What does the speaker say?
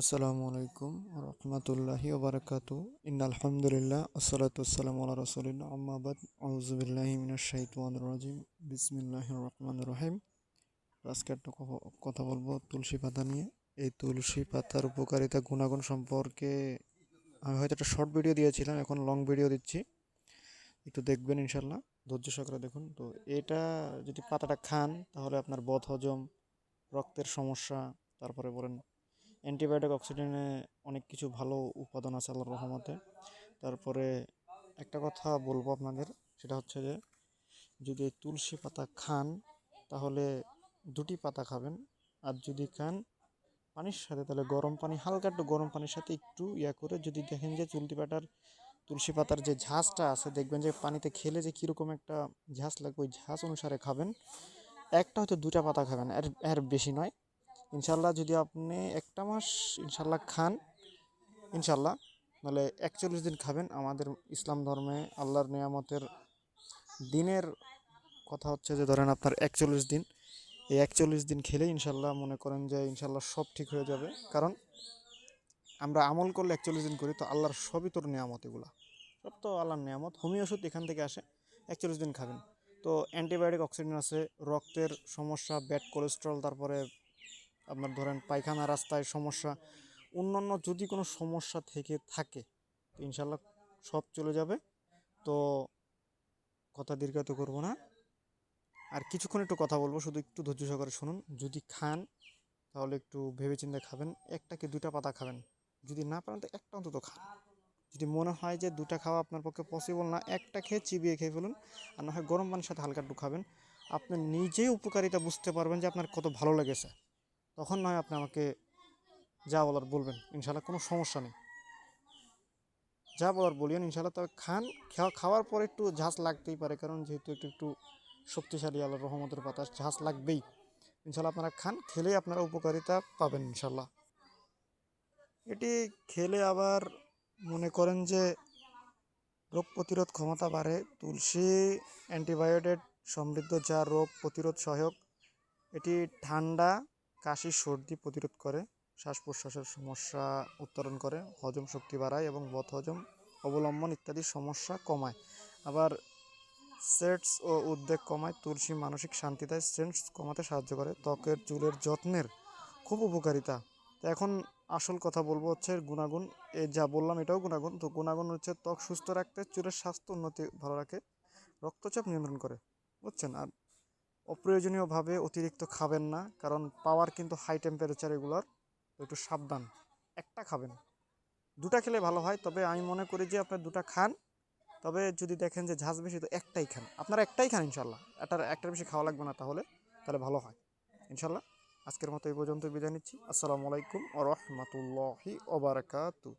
আসসালামু আলাইকুম রহমতুল্লাহি ওবরাকাতু ইন্না আলহামদুলিল্লাহ আসসালাতু আসসালামু আলা রাসূলিল্লাহ। আম্মা বাদ, আউযু বিল্লাহি মিনাশ শাইতানির রাজিম। বিসমিল্লাহির রহমানির রহিম। আজকে একটা কথা বলব তুলসী পাতা নিয়ে। এই তুলসী পাতার উপকারিতা গুণাগুণ সম্পর্কে আমি হয়তো একটা শর্ট ভিডিও দিয়েছিলাম, এখন লং ভিডিও দিচ্ছি। একটু দেখবেন ইনশাল্লাহ ধৈর্য সহকারে দেখুন। তো এটা যদি পাতাটা খান, তাহলে আপনার বদ হজম রক্তের সমস্যা, তারপরে বলেন অ্যান্টিবায়োটিক অক্সিডেন্টে অনেক কিছু ভালো উপাদান আছে আল্লাহর রহমতে। তারপরে একটা কথা বলব আপনাদের, সেটা হচ্ছে যে, যদি তুলসী পাতা খান, তাহলে দুটি পাতা খাবেন। আর যদি খান পানির সাথে, তাহলে গরম পানি, হালকা একটু গরম পানির সাথে একটু ইয়া করে যদি দেখেন যে চুলতি পাতার তুলসী পাতার যে ঝাঁজটা আছে, দেখবেন যে পানিতে খেলে যে কীরকম একটা ঝাঁজ লাগবে, ওই ঝাঁজ অনুসারে খাবেন। একটা হয়তো দুটা পাতা খাবেন আর এর বেশি নয়। ইনশাল্লাহ যদি আপনি একটা মাস ইনশাল্লাহ খান, ইনশাল্লাহ নাহলে একচল্লিশ দিন খাবেন। আমাদের ইসলাম ধর্মে আল্লাহর নিয়ামতের দিনের কথা হচ্ছে যে, ধরেন আপনার একচল্লিশ দিন, এই একচল্লিশ দিন খেলে ইনশাল্লাহ মনে করেন যে ইনশাল্লাহ সব ঠিক হয়ে যাবে। কারণ আমরা আমল করলে একচল্লিশ দিন করি, তো আল্লাহর সবই তোর নিয়ামত এগুলা। সব তো আল্লাহর নিয়ামত হোমিও ওষুধ এখান থেকে আসে, একচল্লিশ দিন খাবেন। তো অ্যান্টিবায়োটিক অক্সিডেন্ট আছে, রক্তের সমস্যা, ব্যাড কোলেস্ট্রল, তারপরে আপনার ধরেন পায়খানা রাস্তায় সমস্যা, অন্যান্য যদি কোনো সমস্যা থেকে থাকে, তো ইনশাল্লাহ সব চলে যাবে। তো কথা দীর্ঘায়িত করব না। আর কিছুক্ষণ একটু কথা বলব, শুধু একটু ধৈর্য সহকারে শুনুন। যদি খান, তাহলে একটু ভেবেচিন্তে খাবেন, একটা কি দুটা পাতা খাবেন? যদি না পারেন, তো একটা অন্তত খান। যদি মনে হয় যে দুটা খাওয়া আপনার পক্ষে পসিবল না, একটা খেয়ে চিবিয়ে খেয়ে ফেলুন, আর না হয় গরম পানির সাথে হালকা একটু খাবেন। আপনি নিজেই উপকারিতা বুঝতে পারবেন যে আপনার কত ভালো লেগেছে। তখন নয় আপনি আমাকে যা বলার বলবেন ইনশাল্লাহ কোনো সমস্যা নেই। যা বলার বলিয়েন ইনশাল্লাহ তবে খান, খাওয়া, খাওয়ার পর একটু ঝাঁস লাগতেই পারে, কারণ যেহেতু একটু একটু শক্তিশালী আল্লাহ রহমতের বাতাস, ঝাঁস লাগবেই। ইনশাল্লাহ আপনারা খান খেলেই আপনারা উপকারিতা পাবেন ইনশাল্লাহ এটি খেলে আবার মনে করেন যে রোগ প্রতিরোধ ক্ষমতা বাড়ে। তুলসী অ্যান্টিবায়োটিক সমৃদ্ধ যা রোগ প্রতিরোধ সহায়ক, এটি ঠান্ডা কাশি, সর্দি প্রতিরোধ করে শ্বাস প্রশ্বাসের সমস্যা উত্তরণ করে, হজম শক্তি বাড়ায় এবং বদ হজম অবলম্বন ইত্যাদি সমস্যা কমায়। আবার সেটস ও উদ্বেগ কমায়, তুলসী মানসিক শান্তি দেয় স্ট্রেস কমাতে সাহায্য করে, ত্বকের চুলের যত্নের খুব উপকারিতা। তো এখন আসল কথা বলব হচ্ছে গুণাগুণ। এই যা বললাম এটাও গুণাগুণ। তো গুণাগুণ হচ্ছে ত্বক সুস্থ রাখতে, চুলের স্বাস্থ্য উন্নতি ভালো রাখে, রক্তচাপ নিয়ন্ত্রণ করে, বুঝছেন? আর অপ্রয়োজনীয়ভাবে অতিরিক্ত খাবেন না, কারণ পাওয়ার কিন্তু হাই টেম্পারেচার এগুলোর একটু সাবধান। একটা খাবেন। দুটা খেলে ভালো হয়, তবে আমি মনে করি যে আপনার দুটা খান। তবে যদি দেখেন যে ঝাঁজ বেশি, তো একটাই খান। আপনারা একটাই খান ইনশাল্লাহ এটার একটার বেশি খাওয়া লাগবে না তাহলে তাহলে ভালো হয়। ইনশাল্লাহ আজকের মতো এই পর্যন্ত বিদায় নিচ্ছি। আসসালামু আলাইকুম ও রহমতুল্লাহি ওবরাকাতু